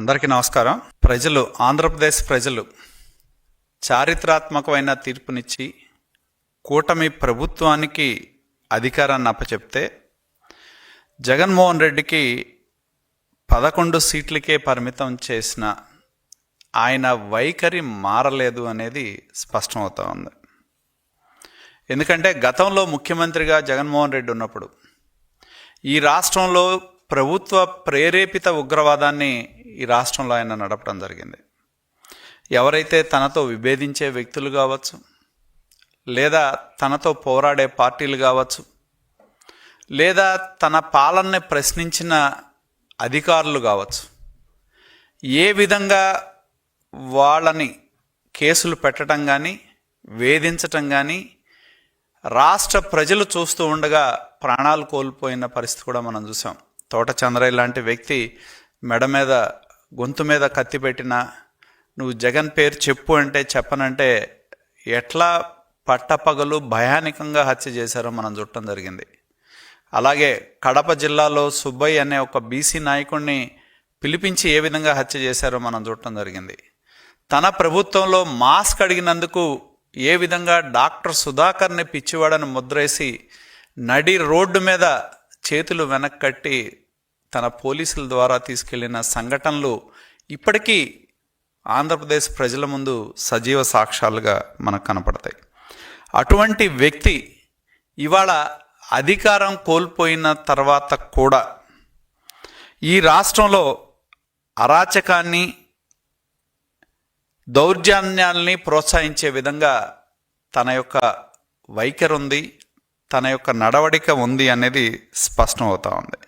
అందరికీ నమస్కారం. ప్రజలు ఆంధ్రప్రదేశ్ ప్రజలు చారిత్రాత్మకమైన తీర్పునిచ్చి కూటమి ప్రభుత్వానికి అధికారాన్ని అప్పచెప్తే జగన్మోహన్ రెడ్డికి పదకొండు సీట్లకే పరిమితం చేసిన ఆయన వైఖరి మారలేదు అనేది స్పష్టమవుతా ఉంది. ఎందుకంటే గతంలో ముఖ్యమంత్రిగా జగన్మోహన్ రెడ్డి ఉన్నప్పుడు ఈ రాష్ట్రంలో ప్రభుత్వ ప్రేరేపిత ఉగ్రవాదాన్ని ఈ రాష్ట్రంలో ఆయన నడపడం జరిగింది. ఎవరైతే తనతో విభేదించే వ్యక్తులు కావచ్చు లేదా తనతో పోరాడే పార్టీలు కావచ్చు లేదా తన పాలనని ప్రశ్నించిన అధికారులు కావచ్చు ఏ విధంగా వాళ్ళని కేసులు పెట్టడం కానీ వేధించటం కానీ రాష్ట్ర ప్రజలు చూస్తూ ఉండగా ప్రాణాలు కోల్పోయిన పరిస్థితి కూడా మనం చూసాం. తోట చంద్రయ్య లాంటి వ్యక్తి మెడ మీద గొంతు మీద కత్తి పెట్టినా నువ్వు జగన్ పేరు చెప్పు అంటే చెప్పనంటే ఎట్లా పట్టపగలు భయానికంగా హత్య చేశారో మనం చూడటం జరిగింది. అలాగే కడప జిల్లాలో సుబ్బయ్య అనే ఒక బీసీ నాయకుడిని పిలిపించి ఏ విధంగా హత్య చేశారో మనం చూడటం జరిగింది. తన ప్రభుత్వంలో మాస్క్ అడిగినందుకు ఏ విధంగా డాక్టర్ సుధాకర్ని పిచ్చివాడని ముద్రేసి నడి రోడ్డు మీద చేతులు వెనక్కట్టి తన పోలీసుల ద్వారా తీసుకెళ్ళిన సంఘటనలు ఇప్పటికీ ఆంధ్రప్రదేశ్ ప్రజల ముందు సజీవ సాక్ష్యాలుగా మనకు కనపడతాయి. అటువంటి వ్యక్తి ఇవాళ అధికారం కోల్పోయిన తర్వాత కూడా ఈ రాష్ట్రంలో అరాచకాన్ని దౌర్జన్యాల్ని ప్రోత్సహించే విధంగా తన యొక్క వైఖరి ఉంది తన యొక్క నడవడిక ఉంది అనేది స్పష్టం అవుతా ఉంది.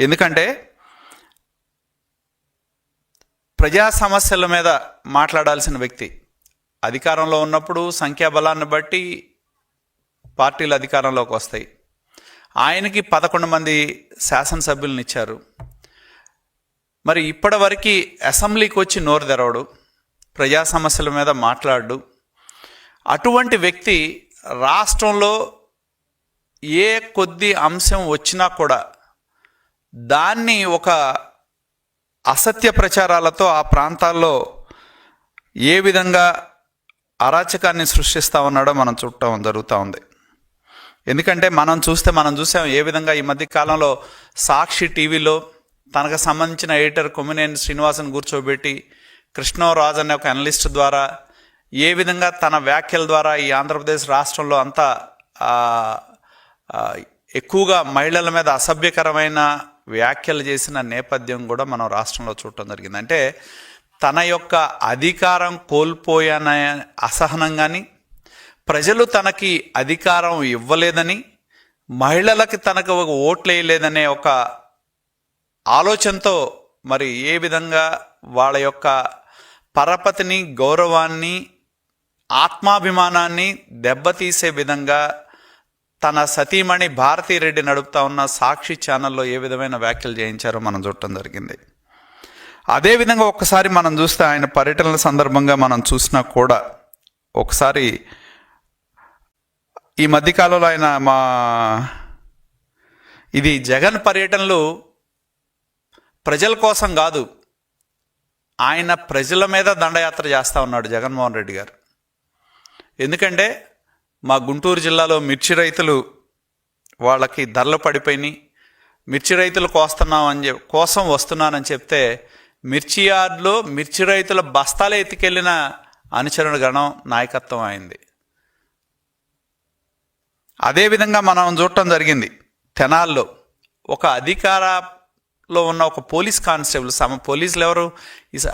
ఎందుకంటే ప్రజా సమస్యల మీద మాట్లాడాల్సిన వ్యక్తి అధికారంలో ఉన్నప్పుడు సంఖ్యాబలాన్ని బట్టి పార్టీలు అధికారంలోకి వస్తాయి. ఆయనకి పదకొండు మంది శాసనసభ్యులను ఇచ్చారు. మరి ఇప్పటివరకు అసెంబ్లీకి వచ్చి నోరు తెరవడు ప్రజా సమస్యల మీద మాట్లాడు. అటువంటి వ్యక్తి రాష్ట్రంలో ఏ కొద్ది అంశం వచ్చినా కూడా దాన్ని ఒక అసత్య ప్రచారాలతో ఆ ప్రాంతాల్లో ఏ విధంగా అరాచకాన్ని సృష్టిస్తూ ఉన్నాడో మనం చూడటం జరుగుతూ ఉంది. ఎందుకంటే మనం చూస్తే మనం చూసాం ఏ విధంగా ఈ మధ్య కాలంలో సాక్షి టీవీలో తనకు సంబంధించిన ఎడిటర్ కొమ్మినేని శ్రీనివాసన్ కూర్చోబెట్టి కృష్ణరాజు అనే ఒక అనలిస్ట్ ద్వారా ఏ విధంగా తన వ్యాఖ్యల ద్వారా ఈ ఆంధ్రప్రదేశ్ రాష్ట్రంలో అంతా ఎక్కువగా మహిళల మీద అసభ్యకరమైన వ్యాఖ్యలు చేసిన నేపథ్యం కూడా మనం రాష్ట్రంలో చూడటం జరిగింది. అంటే తన యొక్క అధికారం కోల్పోయాన అసహనం కానీ ప్రజలు తనకి అధికారం ఇవ్వలేదని మహిళలకి తనకు ఒక ఓట్లు వేయలేదనే ఒక ఆలోచనతో మరి ఏ విధంగా వాళ్ళ యొక్క పరపతిని గౌరవాన్ని ఆత్మాభిమానాన్ని దెబ్బతీసే విధంగా తన సతీమణి భారతీరెడ్డి నడుపుతా ఉన్న సాక్షి ఛానల్లో ఏ విధమైన వ్యాఖ్యలు చేయించారో మనం చూడటం జరిగింది. అదేవిధంగా ఒక్కసారి మనం చూస్తే ఆయన పర్యటనల సందర్భంగా మనం చూసినా కూడా ఒకసారి ఈ మధ్యకాలంలో ఆయన మా ఇది జగన్ పర్యటనలు ప్రజల కోసం కాదు ఆయన ప్రజల మీద దండయాత్ర చేస్తూ ఉన్నాడు జగన్మోహన్ రెడ్డి గారు. ఎందుకంటే మా గుంటూరు జిల్లాలో మిర్చి రైతులు వాళ్ళకి ధరలు పడిపోయినాయి. మిర్చి రైతులు కోస్తున్నామని చెప్ కోసం వస్తున్నానని చెప్తే మిర్చి యార్డ్లో మిర్చి రైతుల బస్తాలే ఎత్తుకెళ్ళిన అనుచరుల గణం నాయకత్వం అయింది. అదేవిధంగా మనం చూడటం జరిగింది. తెనాల్లో ఒక అధికారలో ఉన్న ఒక పోలీస్ కానిస్టేబుల్ సమ పోలీసులు ఎవరు?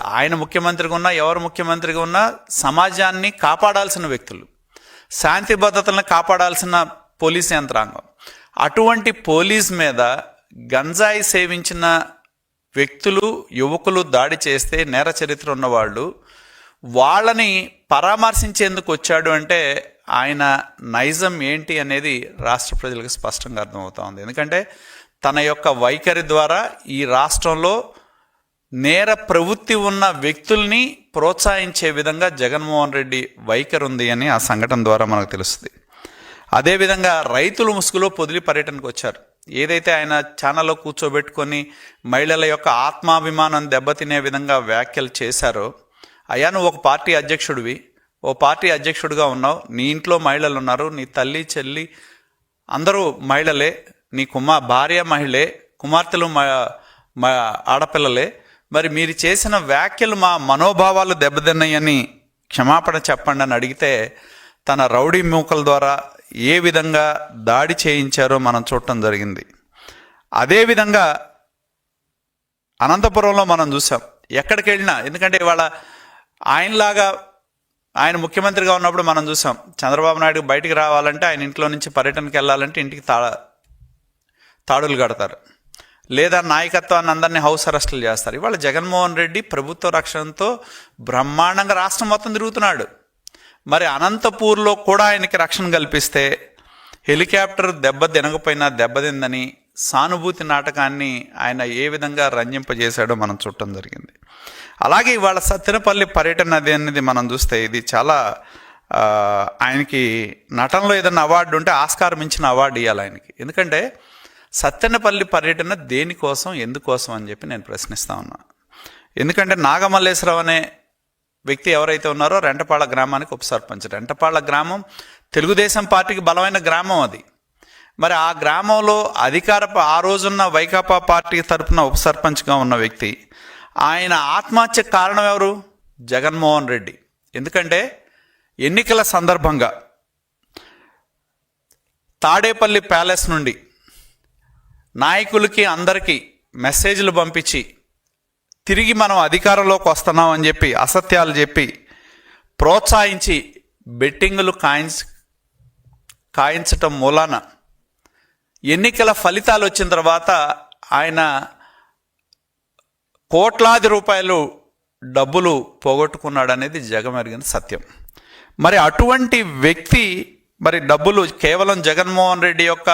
ఆయన ముఖ్యమంత్రిగా ఉన్నా ఎవరు ముఖ్యమంత్రిగా ఉన్నా సమాజాన్ని కాపాడాల్సిన వ్యక్తులు. శాంతి భద్రతలను కాపాడాల్సిన పోలీస్ యంత్రాంగం. అటువంటి పోలీస్ మీద గంజాయి సేవించిన వ్యక్తులు యువకులు దాడి చేస్తే నేర చరిత్ర ఉన్నవాళ్ళు వాళ్ళని పరామర్శించేందుకు వచ్చాడు అంటే ఆయన నైజం ఏంటి అనేది రాష్ట్ర ప్రజలకు స్పష్టంగా అర్థమవుతా ఉంది. ఎందుకంటే తన యొక్క వైఖరి ద్వారా ఈ రాష్ట్రంలో నేర ప్రవృత్తి ఉన్న వ్యక్తుల్ని ప్రోత్సహించే విధంగా జగన్మోహన్ రెడ్డి వైఖరి ఉంది అని ఆ సంఘటన ద్వారా మనకు తెలుస్తుంది. అదేవిధంగా రైతులు ముసుగులో పొదిలి పర్యటనకు వచ్చారు. ఏదైతే ఆయన ఛానల్లో కూర్చోబెట్టుకొని మహిళల యొక్క ఆత్మాభిమానం దెబ్బతినే విధంగా వ్యాఖ్యలు చేశారో అయ్యా నువ్వు ఒక పార్టీ అధ్యక్షుడివి ఓ పార్టీ అధ్యక్షుడిగా ఉన్నావు నీ ఇంట్లో మహిళలు ఉన్నారు నీ తల్లి చెల్లి అందరూ మహిళలే నీ కుమార్ భార్య మహిళే కుమార్తెలు మ ఆడపిల్లలే మరి మీరు చేసిన వ్యాఖ్యలు మా మనోభావాలు దెబ్బతిన్నాయని క్షమాపణ చెప్పండి అని అడిగితే తన రౌడీ మూకల ద్వారా ఏ విధంగా దాడి చేయించారో మనం చూడటం జరిగింది. అదేవిధంగా అనంతపురంలో మనం చూసాం. ఎక్కడికి వెళ్ళినా ఎందుకంటే ఇవాళ ఆయనలాగా ఆయన ముఖ్యమంత్రిగా ఉన్నప్పుడు మనం చూసాం. చంద్రబాబు నాయుడు బయటికి రావాలంటే ఆయన ఇంట్లో నుంచి పర్యటనకి వెళ్ళాలంటే ఇంటికి తా తాడులు కడతారు. లేదా నాయకత్వాన్ని అందరినీ హౌస్ అరెస్టులు చేస్తారు. ఇవాళ జగన్మోహన్ రెడ్డి ప్రభుత్వ రక్షణతో బ్రహ్మాండంగా రాష్ట్రం మొత్తం తిరుగుతున్నాడు. మరి అనంతపూర్లో కూడా ఆయనకి రక్షణ కల్పిస్తే హెలికాప్టర్ దెబ్బ తినకపోయినా దెబ్బతిందని సానుభూతి నాటకాన్ని ఆయన ఏ విధంగా రంజింపజేశాడో మనం చూడటం జరిగింది. అలాగే ఇవాళ సత్తెనపల్లి పర్యటన అది అనేది మనం చూస్తే ఇది చాలా ఆయనకి నటనలో ఏదైనా అవార్డు ఉంటే ఆస్కారం ఇచ్చిన అవార్డు ఇవ్వాలి ఆయనకి. ఎందుకంటే సత్తెనపల్లి పర్యటన దేనికోసం ఎందుకోసం అని చెప్పి నేను ప్రశ్నిస్తా ఉన్నా. ఎందుకంటే నాగమల్లేశ్వరావు అనే వ్యక్తి ఎవరైతే ఉన్నారో రెంటపాళ్ళ గ్రామానికి ఉప సర్పంచ్. రెంటపాళ్ళ గ్రామం తెలుగుదేశం పార్టీకి బలమైన గ్రామం అది. మరి ఆ గ్రామంలో అధికార ఆ రోజున్న వైకాపా పార్టీ తరపున ఉప సర్పంచ్గా ఉన్న వ్యక్తి ఆయన ఆత్మహత్య కారణం ఎవరు? జగన్మోహన్ రెడ్డి. ఎందుకంటే ఎన్నికల సందర్భంగా తాడేపల్లి ప్యాలెస్ నుండి నాయకులకి అందరికీ మెసేజ్లు పంపించి తిరిగి మనం అధికారంలోకి వస్తున్నాం అని చెప్పి అసత్యాలు చెప్పి ప్రోత్సహించి బెట్టింగులు కాయించ కాయించటం మూలాన ఎన్నికల ఫలితాలు వచ్చిన తర్వాత ఆయన కోట్లాది రూపాయలు డబ్బులు పోగొట్టుకున్నాడు అనేది జగమెరిగిన సత్యం. మరి అటువంటి వ్యక్తి మరి డబ్బులు కేవలం జగన్మోహన్ రెడ్డి యొక్క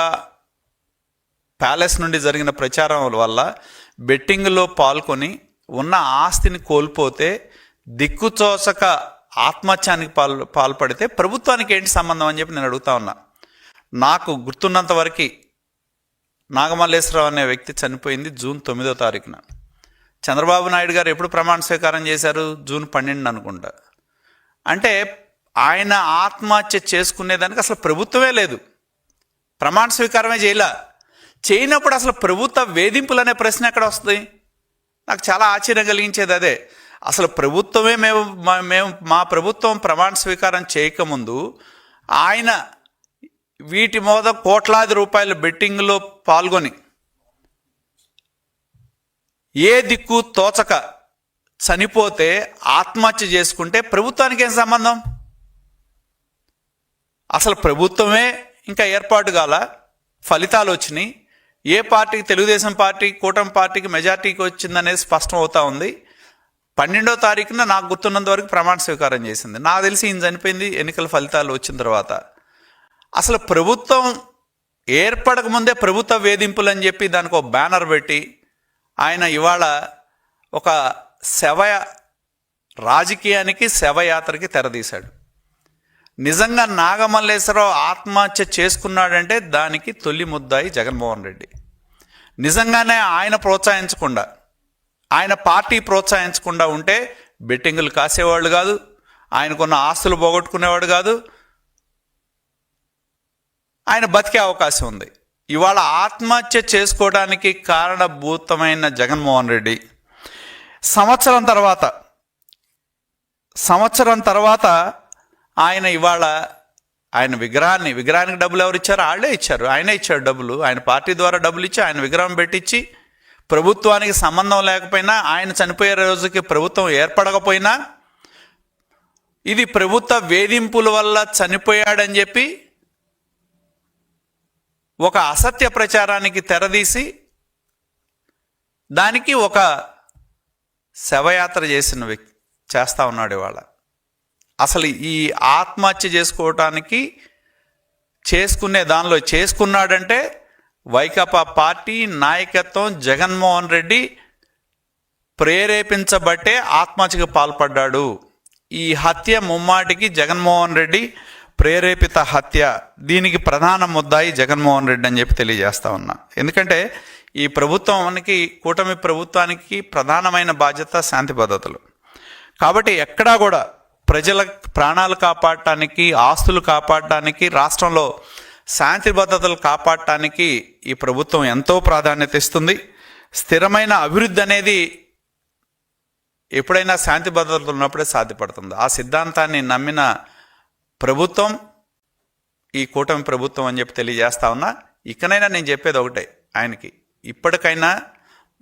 ప్యాలెస్ నుండి జరిగిన ప్రచారం వల్ల బెట్టింగ్లో పాల్గొని ఉన్న ఆస్తిని కోల్పోతే దిక్కుచోసక ఆత్మహత్యానికి పాల్ పాల్పడితే ప్రభుత్వానికి ఏంటి సంబంధం అని చెప్పి నేను అడుగుతా ఉన్నా. నాకు గుర్తున్నంత వరకు నాగమల్లేశ్వరరావు అనే వ్యక్తి చనిపోయింది జూన్ తొమ్మిదో తారీఖున. చంద్రబాబు నాయుడు గారు ఎప్పుడు ప్రమాణ స్వీకారం చేశారు? జూన్ పన్నెండు అనుకుంటా. అంటే ఆయన ఆత్మహత్య చేసుకునేదానికి అసలు ప్రభుత్వమే లేదు. ప్రమాణ స్వీకారమే చేయలే. చేయనప్పుడు అసలు ప్రభుత్వ వేధింపులు అనే ప్రశ్న ఎక్కడ వస్తుంది? నాకు చాలా ఆశ్చర్యం కలిగించేది అదే. అసలు ప్రభుత్వమే మేము మేము మా ప్రభుత్వం ప్రమాణ స్వీకారం చేయకముందు ఆయన వీటి మీద కోట్లాది రూపాయల బెట్టింగ్లో పాల్గొని ఏ దిక్కు తోచక చనిపోతే ఆత్మహత్య చేసుకుంటే ప్రభుత్వానికి ఏం సంబంధం? అసలు ప్రభుత్వమే ఇంకా ఏర్పాటు కాల ఫలితాలు వచ్చినాయి. ఏ పార్టీకి తెలుగుదేశం పార్టీ కూటమి పార్టీకి మెజార్టీకి వచ్చిందనేది స్పష్టం అవుతా ఉంది. పన్నెండో తారీఖున నాకు గుర్తున్నంత వరకు ప్రమాణ స్వీకారం చేసింది. నాకు తెలిసి ఈయన చనిపోయింది ఎన్నికల ఫలితాలు వచ్చిన తర్వాత. అసలు ప్రభుత్వం ఏర్పడక ముందే ప్రభుత్వ వేధింపులు అని చెప్పి దానికి ఒక బ్యానర్ పెట్టి ఆయన ఇవాళ ఒక శవ రాజకీయానికి శవయాత్రకి తెరదీశాడు. నిజంగా నాగమల్లేశ్వరరావు ఆత్మహత్య చేసుకున్నాడంటే దానికి తొలి ముద్దాయి జగన్మోహన్ రెడ్డి. నిజంగానే ఆయన ప్రోత్సహించకుండా ఆయన పార్టీ ప్రోత్సహించకుండా ఉంటే బెట్టింగులు కాసేవాళ్ళు కాదు ఆయనకున్న ఆస్తులు పోగొట్టుకునేవాడు కాదు ఆయన బతికే అవకాశం ఉంది. ఇవాళ ఆత్మహత్య చేసుకోవడానికి కారణభూతమైన జగన్మోహన్ రెడ్డి. సంవత్సరం తర్వాత సంవత్సరం తర్వాత ఆయన ఇవాళ ఆయన విగ్రహాన్ని విగ్రహానికి డబ్బులు ఎవరు ఇచ్చారు వాళ్ళే ఇచ్చారు. ఆయనే ఇచ్చాడు డబ్బులు. ఆయన పార్టీ ద్వారా డబ్బులు ఇచ్చి ఆయన విగ్రహం పెట్టించి ప్రభుత్వానికి సంబంధం లేకపోయినా ఆయన చనిపోయే రోజుకి ప్రభుత్వం ఏర్పడకపోయినా ఇది ప్రభుత్వ వేధింపుల వల్ల చనిపోయాడని చెప్పి ఒక అసత్య ప్రచారానికి తెరదీసి దానికి ఒక శవయాత్ర చేసిన వ్యక్తి చేస్తూ ఉన్నాడు ఇవాళ. అసలు ఈ ఆత్మహత్య చేసుకోవటానికి చేసుకునే దానిలో చేసుకున్నాడంటే వైకాపా పార్టీ నాయకత్వం జగన్మోహన్ రెడ్డి ప్రేరేపించబట్టే ఆత్మహత్యకు పాల్పడ్డాడు. ఈ హత్య ముమ్మాటికి జగన్మోహన్ రెడ్డి ప్రేరేపిత హత్య. దీనికి ప్రధాన ముద్దాయి జగన్మోహన్ రెడ్డి అని చెప్పి తెలియజేస్తా ఉన్నా. ఎందుకంటే ఈ ప్రభుత్వానికి కూటమి ప్రభుత్వానికి ప్రధానమైన బాధ్యత శాంతి భద్రతలు. కాబట్టి ఎక్కడా కూడా ప్రజల ప్రాణాలు కాపాడటానికి ఆస్తులు కాపాడటానికి రాష్ట్రంలో శాంతి భద్రతలు కాపాడటానికి ఈ ప్రభుత్వం ఎంతో ప్రాధాన్యత ఇస్తుంది. స్థిరమైన అభివృద్ధి అనేది ఎప్పుడైనా శాంతి భద్రతలు ఉన్నప్పుడే సాధ్యపడుతుంది. ఆ సిద్ధాంతాన్ని నమ్మిన ప్రభుత్వం ఈ కూటమి ప్రభుత్వం అని చెప్పి తెలియజేస్తా ఉన్నా ఇకనైనా నేను చెప్పేది ఒకటే ఆయనకి. ఇప్పటికైనా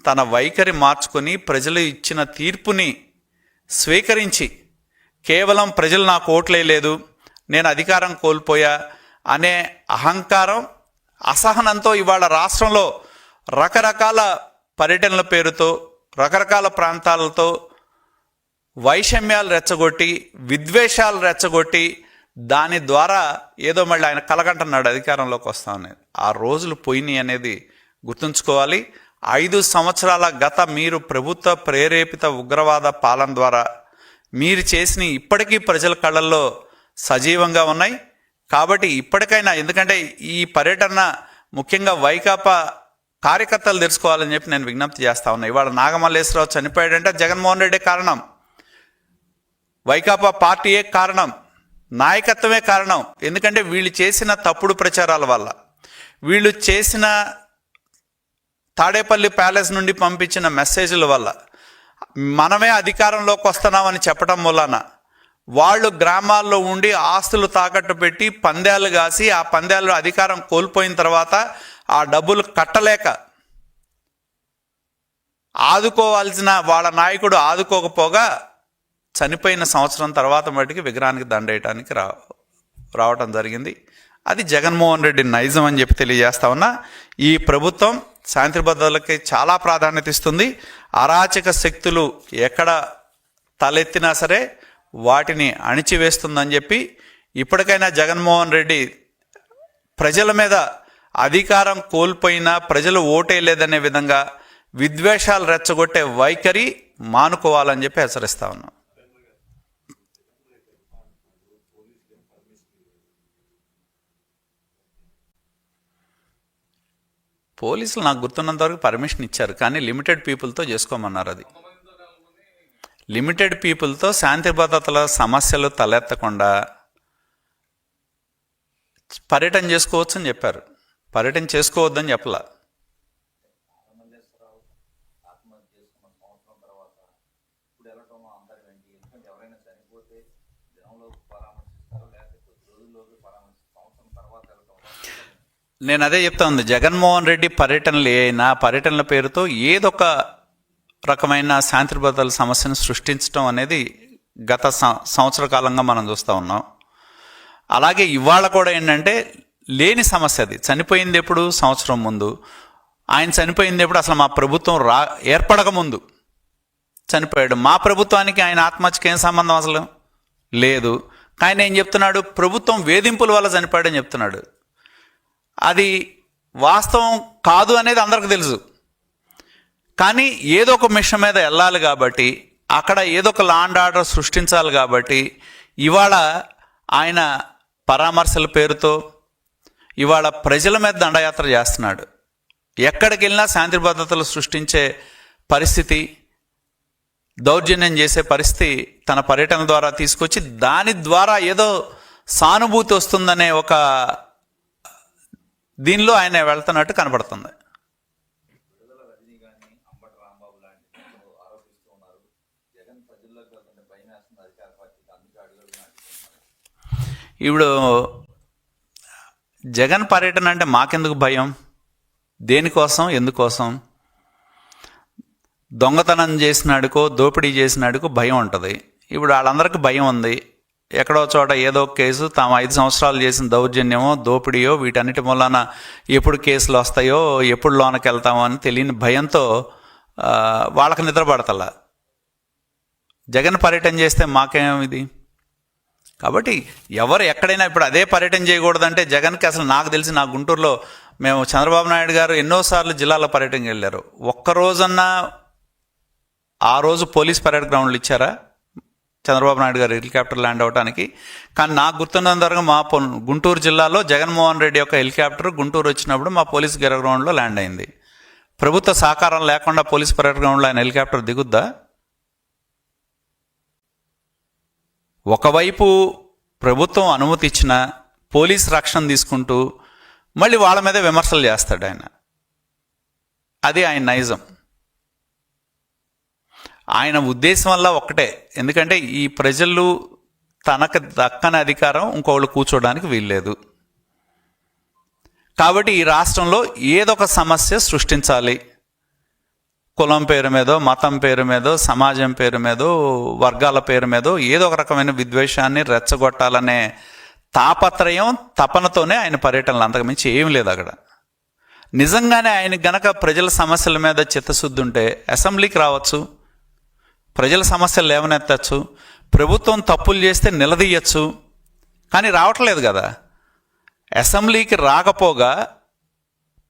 తన వైఖరి మార్చుకొని ప్రజలు ఇచ్చిన తీర్పుని స్వీకరించి కేవలం ప్రజలు నాకు ఓట్లేదు నేను అధికారం కోల్పోయా అనే అహంకారం అసహనంతో ఇవాళ రాష్ట్రంలో రకరకాల పర్యటనల పేరుతో రకరకాల ప్రాంతాలతో వైషమ్యాలు రెచ్చగొట్టి విద్వేషాలు రెచ్చగొట్టి దాని ద్వారా ఏదో మళ్ళీ ఆయన కలగంటున్నాడు అధికారంలోకి వస్తామని ఆ రోజులు పోయినాయి అనేది గుర్తుంచుకోవాలి. ఐదు సంవత్సరాల గత మీరు ప్రభుత్వ ప్రేరేపిత ఉగ్రవాద పాలన ద్వారా మీరు చేసిన ఇప్పటికీ ప్రజల కళ్ళల్లో సజీవంగా ఉన్నాయి. కాబట్టి ఇప్పటికైనా ఎందుకంటే ఈ పర్యటన ముఖ్యంగా వైకాపా కార్యకర్తలు తెలుసుకోవాలని చెప్పి నేను విజ్ఞప్తి చేస్తా ఉన్నా. ఇవాళ నాగమల్లేశ్వరరావు చనిపోయాడంటే జగన్మోహన్ రెడ్డి కారణం. వైకాపా పార్టీయే కారణం? నాయకత్వమే కారణం. ఎందుకంటే వీళ్ళు చేసిన తప్పుడు ప్రచారాల వల్ల. వీళ్ళు చేసిన తాడేపల్లి ప్యాలెస్ నుండి పంపించిన మెసేజ్ల వల్ల. మనమే అధికారంలోకి వస్తున్నామని చెప్పడం వలన వాళ్ళు గ్రామాల్లో ఉండి ఆస్తులు తాకట్టు పెట్టి పందాలు కాసి ఆ పందాలు అధికారం కోల్పోయిన తర్వాత ఆ డబ్బులు కట్టలేక ఆదుకోవాల్సిన వాళ్ళ నాయకుడు ఆదుకోకపోగా చనిపోయిన సంవత్సరం తర్వాత మటుకి విగ్రహానికి దండేయటానికి రా రావటం జరిగింది. అది జగన్మోహన్ రెడ్డి నైజం అని చెప్పి తెలియజేస్తా ఉన్నా. ఈ ప్రభుత్వం శాంతి భద్రతలకి చాలా ప్రాధాన్యత ఇస్తుంది. అరాచక శక్తులు ఎక్కడ తలెత్తినా సరే వాటిని అణిచివేస్తుందని చెప్పి ఇప్పటికైనా జగన్మోహన్ రెడ్డి ప్రజల మీద అధికారం కోల్పోయినా ప్రజలు ఓటేయలేదనే విధంగా విద్వేషాలు రెచ్చగొట్టే వైఖరి మానుకోవాలని చెప్పి హెచ్చరిస్తా ఉన్నాం. పోలీసులు నాకు గుర్తున్నంత వరకు పర్మిషన్ ఇచ్చారు కానీ లిమిటెడ్ పీపుల్తో చేసుకోమన్నారు అది. లిమిటెడ్ పీపుల్తో శాంతి భద్రతల సమస్యలు తలెత్తకుండా పర్యటన చేసుకోవచ్చు అని చెప్పారు. పర్యటన చేసుకోవద్దని చెప్పలా. నేను అదే చెప్తా ఉంది. జగన్మోహన్ రెడ్డి పర్యటనలు ఏ అయినా పర్యటనల పేరుతో ఏదొక రకమైన శాంతి భద్రతల సమస్యను సృష్టించడం అనేది గత సం- సంవత్సర కాలంగా మనం చూస్తూ ఉన్నాం. అలాగే ఇవాళ కూడా ఏంటంటే లేని సమస్య అది. చనిపోయింది ఎప్పుడు? సంవత్సరం ముందు. ఆయన చనిపోయింది ఎప్పుడు? అసలు మా ప్రభుత్వం రా ఏర్పడక ముందు. చనిపోయాడు. మా ప్రభుత్వానికి ఆయన ఆత్మహత్యకి ఏం సంబంధం అసలు? లేదు. ఆయన ఏం చెప్తున్నాడు? ప్రభుత్వం వేధింపుల వల్ల చనిపోయాడని చెప్తున్నాడు. అది వాస్తవం కాదు అనేది అందరికి తెలుసు. కానీ ఏదో ఒక మిషన్ మీద వెళ్ళాలి కాబట్టి అక్కడ ఏదో ఒక లాండ్ ఆర్డర్ సృష్టించాలి కాబట్టి ఇవాళ ఆయన పరామర్శల పేరుతో ఇవాళ ప్రజల మీద దండయాత్ర చేస్తున్నాడు. ఎక్కడికి వెళ్ళినా శాంతి భద్రతలు సృష్టించే పరిస్థితి దౌర్జన్యం చేసే పరిస్థితి తన పర్యటన ద్వారా తీసుకొచ్చి దాని ద్వారా ఏదో సానుభూతి వస్తుందనే ఒక దీనిలో ఆయన వెళ్తున్నట్టు కనబడుతుంది. ఇప్పుడు జగన్ పర్యటన అంటే మాకెందుకు భయం? దేనికోసం? ఎందుకోసం? దొంగతనం చేసినాడుకో దోపిడీ చేసినాడుకో భయం ఉంటుంది. ఇప్పుడు వాళ్ళందరికీ భయం ఉంది. ఎక్కడో చోట ఏదో ఒక కేసు తాము ఐదు సంవత్సరాలు చేసిన దౌర్జన్యమో దోపిడీయో వీటన్నిటి మూలాన ఎప్పుడు కేసులు వస్తాయో ఎప్పుడు లోనకి వెళ్తామో అని తెలియని భయంతో వాళ్ళకి నిద్రపడతలా జగన్ పర్యటన చేస్తే మాకేం ఇది? కాబట్టి ఎవరు ఎక్కడైనా ఇప్పుడు అదే పర్యటన చేయకూడదంటే జగన్కి అసలు నాకు తెలిసి నా గుంటూరులో మేము చంద్రబాబు నాయుడు గారు ఎన్నోసార్లు జిల్లాలో పర్యటనకి వెళ్ళారు. ఒక్క రోజన్నా ఆ రోజు పోలీస్ పరేడ్ గ్రౌండ్లు ఇచ్చారా? చంద్రబాబు నాయుడు గారు హెలికాప్టర్ ల్యాండ్ అవడానికి కానీ నాకు గుర్తున్నంత వరకు మా గుంటూరు జిల్లాలో జగన్మోహన్ రెడ్డి యొక్క హెలికాప్టర్ గుంటూరు వచ్చినప్పుడు మా పోలీస్ గ్రౌండ్లో ల్యాండ్ అయింది. ప్రభుత్వ సహకారం లేకుండా పోలీస్ పరేడ్ గ్రౌండ్లో ఆయన హెలికాప్టర్ దిగుద్దా? ఒకవైపు ప్రభుత్వం అనుమతి ఇచ్చిన పోలీస్ రక్షణ తీసుకుంటూ మళ్ళీ వాళ్ళ మీద విమర్శలు చేస్తాడు ఆయన. అది ఆయన నైజం. ఆయన ఉద్దేశం వల్ల ఒక్కటే. ఎందుకంటే ఈ ప్రజలు తనకు దక్కని అధికారం ఇంకొకళ్ళు కూర్చోడానికి వీల్లేదు. కాబట్టి ఈ రాష్ట్రంలో ఏదొక సమస్య సృష్టించాలి. కులం పేరు మీదో మతం పేరు మీదో సమాజం పేరు మీదో వర్గాల పేరు మీదో ఏదో ఒక రకమైన విద్వేషాన్ని రెచ్చగొట్టాలనే తాపత్రయం తపనతోనే ఆయన పర్యటనలు అంతకుమించి ఏం లేదు అక్కడ. నిజంగానే ఆయన గనక ప్రజల సమస్యల మీద చిత్తశుద్ధి ఉంటే అసెంబ్లీకి రావచ్చు. ప్రజల సమస్యలు లేవనెత్తచ్చు ప్రభుత్వం తప్పులు చేస్తే నిలదీయచ్చు కానీ రావట్లేదు కదా. అసెంబ్లీకి రాకపోగా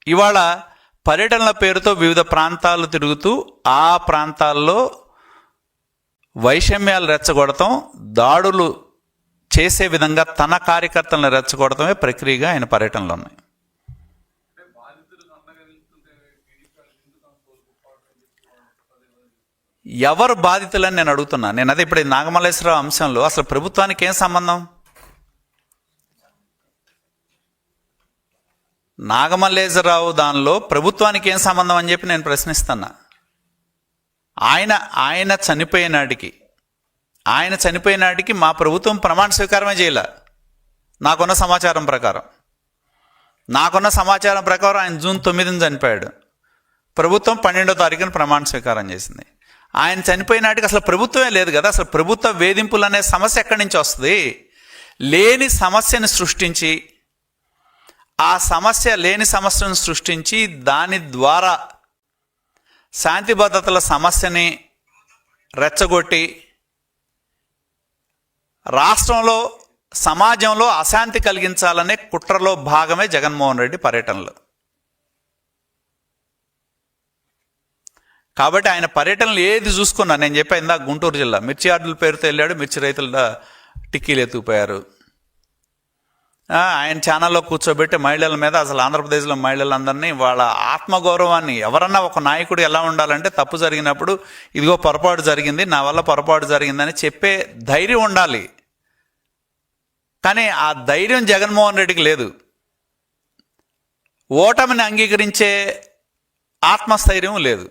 ఇవాళ పర్యటనల పేరుతో వివిధ ప్రాంతాలు తిరుగుతూ ఆ ప్రాంతాల్లో వైషమ్యాలు రెచ్చగొడటం దాడులు చేసే విధంగా తన కార్యకర్తలను రెచ్చగొడటమే ప్రక్రియగా ఆయన పర్యటనలు ఉన్నాయి. ఎవరు బాధితులని నేను అడుగుతున్నా? నేను అదే ఇప్పుడు ఈ నాగమల్లేశ్వరరావు అంశంలో అసలు ప్రభుత్వానికి ఏం సంబంధం? నాగమల్లేశ్వరరావు దానిలో ప్రభుత్వానికి ఏం సంబంధం అని చెప్పి నేను ప్రశ్నిస్తున్నా. ఆయన ఆయన చనిపోయినాటికి ఆయన చనిపోయినాటికి మా ప్రభుత్వం ప్రమాణ స్వీకారమే చేయలే. నాకున్న సమాచారం ప్రకారం. నాకున్న సమాచారం ప్రకారం ఆయన జూన్ తొమ్మిదిని చనిపోయాడు. ప్రభుత్వం పన్నెండో తారీఖున ప్రమాణ స్వీకారం చేసింది. ఆయన చనిపోయినాటికి అసలు ప్రభుత్వమే లేదు కదా. అసలు ప్రభుత్వ వేధింపులు అనే సమస్య ఎక్కడి నుంచి వస్తుంది? లేని సమస్యను సృష్టించి ఆ సమస్య లేని సమస్యను సృష్టించి దాని ద్వారా శాంతి భద్రతల సమస్యని రెచ్చగొట్టి రాష్ట్రంలో సమాజంలో అశాంతి కలిగించాలనే కుట్రలో భాగమే జగన్మోహన్ రెడ్డి పర్యటనలు. కాబట్టి ఆయన పర్యటనలు ఏది చూసుకున్నా నేను చెప్పాను ఇందాక గుంటూరు జిల్లా. మిర్చి ఆర్డుల పేరుతో వెళ్ళాడు మిర్చి రైతుల టిక్కీలు ఎత్తుకుపోయారు. ఆయన ఛానల్లో కూర్చోబెట్టి మహిళల మీద అసలు ఆంధ్రప్రదేశ్లో మహిళలందరినీ వాళ్ళ ఆత్మగౌరవాన్ని ఎవరన్నా ఒక నాయకుడు ఎలా ఉండాలంటే తప్పు జరిగినప్పుడు ఇదిగో పొరపాటు జరిగింది నా వల్ల పొరపాటు జరిగిందని చెప్పే ధైర్యం ఉండాలి. కానీ ఆ ధైర్యం జగన్మోహన్ రెడ్డికి లేదు. ఓటమిని అంగీకరించే ఆత్మస్థైర్యం లేదు.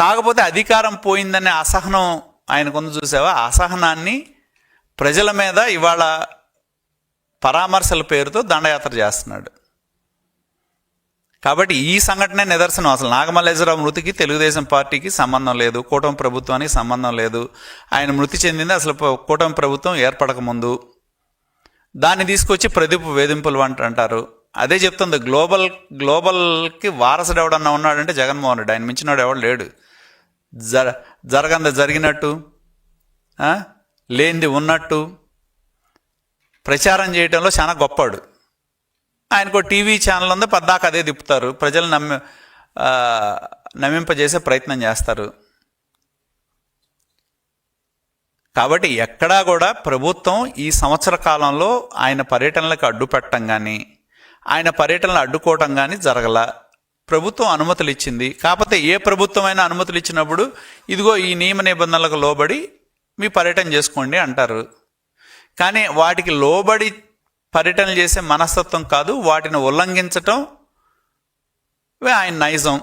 కాకపోతే అధికారం పోయిందనే అసహనం ఆయనకుంది చూసావా? అసహనాన్ని ప్రజల మీద ఇవాళ పరామర్శల పేరుతో దండయాత్ర చేస్తున్నాడు. కాబట్టి ఈ సంఘటనే నిదర్శనం. అసలు నాగమల్లేశ్వరరావు మృతికి తెలుగుదేశం పార్టీకి సంబంధం లేదు కూటమి ప్రభుత్వానికి సంబంధం లేదు. ఆయన మృతి చెందింది అసలు కూటమి ప్రభుత్వం ఏర్పడకముందు దాన్ని తీసుకొచ్చి ప్రదీప్ వేధింపులు అంట అంటారు. అదే చెప్తుంది గ్లోబల్ గ్లోబల్కి వారసుడు ఎవడన్నా ఉన్నాడంటే జగన్మోహన్ రెడ్డి. ఆయన మించినోడు ఎవడు లేడు. జర జరగంద జరిగినట్టు లేనిది ఉన్నట్టు ప్రచారం చేయడంలో చాలా గొప్పాడు ఆయనకు టీవీ ఛానల్ ఉందో పద్దాక అదే తిప్పుతారు. ప్రజలు నమ్మి నమ్మింపజేసే ప్రయత్నం చేస్తారు. కాబట్టి ఎక్కడా కూడా ప్రభుత్వం ఈ సంవత్సర కాలంలో ఆయన పర్యటనలకు అడ్డు పెట్టడం కానీ ఆయన పర్యటనలు అడ్డుకోవటం కానీ జరగల ప్రభుత్వం అనుమతులు ఇచ్చింది కాకపోతే ఏ ప్రభుత్వమైనా అనుమతులు ఇచ్చినప్పుడు ఇదిగో ఈ నియమ నిబంధనలకు లోబడి మీ పర్యటన చేసుకోండి అంటారు. కానీ వాటికి లోబడి పర్యటన చేసే మనస్తత్వం కాదు వాటిని ఉల్లంఘించటం ఆయన నైజం.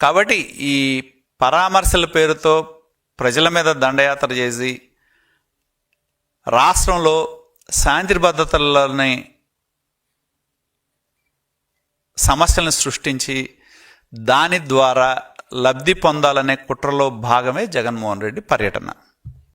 కాబట్టి ఈ పరామర్శల పేరుతో ప్రజల మీద దండయాత్ర చేసి రాష్ట్రంలో శాంతి భద్రతలని సమస్యలను సృష్టించి దాని ద్వారా లబ్ధి పొందాలనే కుట్రలో భాగమే జగన్మోహన్ రెడ్డి పర్యటన.